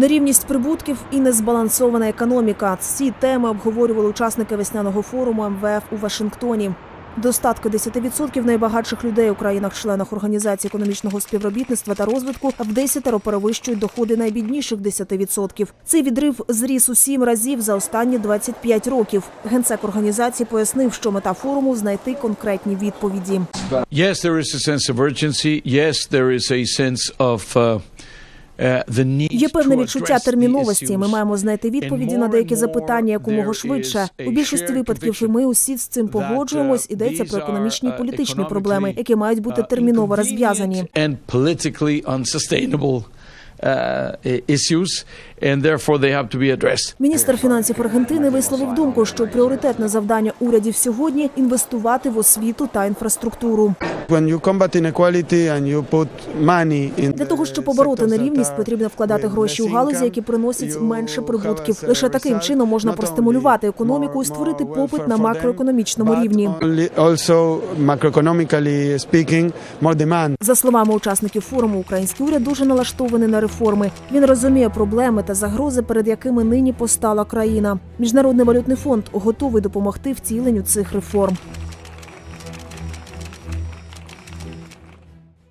Нерівність прибутків і незбалансована економіка. Ці теми обговорювали учасники весняного форуму МВФ у Вашингтоні. Достатки 10% найбагатших людей у країнах-членах Організації економічного співробітництва та розвитку в десятеро перевищують доходи найбідніших 10%. Цей відрив зріс у сім разів за останні 25 років. Генсек організації пояснив, що мета форуму знайти конкретні відповіді. Yes, there is a sense of urgency. Є певне відчуття терміновості. Ми маємо знайти відповіді на деякі запитання якомога швидше. У більшості випадків ми усі з цим погоджуємось. Ідеться про економічні і політичні проблеми, які мають бути терміново розв'язані. Uh, issues, and therefore they have to be addressed. Міністр фінансів Аргентини висловив думку, що пріоритетне завдання урядів сьогодні інвестувати в освіту та інфраструктуру. When you combat inequality and you put money in Для того щоб побороти нерівність, потрібно вкладати гроші у галузі, які приносять менше прибутків. Лише таким чином можна простимулювати економіку і створити попит на макроекономічному рівні. Also, macroeconomically speaking, more demand. За словами учасників форуму, український уряд дуже налаштований на реформи. Він розуміє проблеми та загрози, перед якими нині постала країна. Міжнародний валютний фонд готовий допомогти втіленню цих реформ.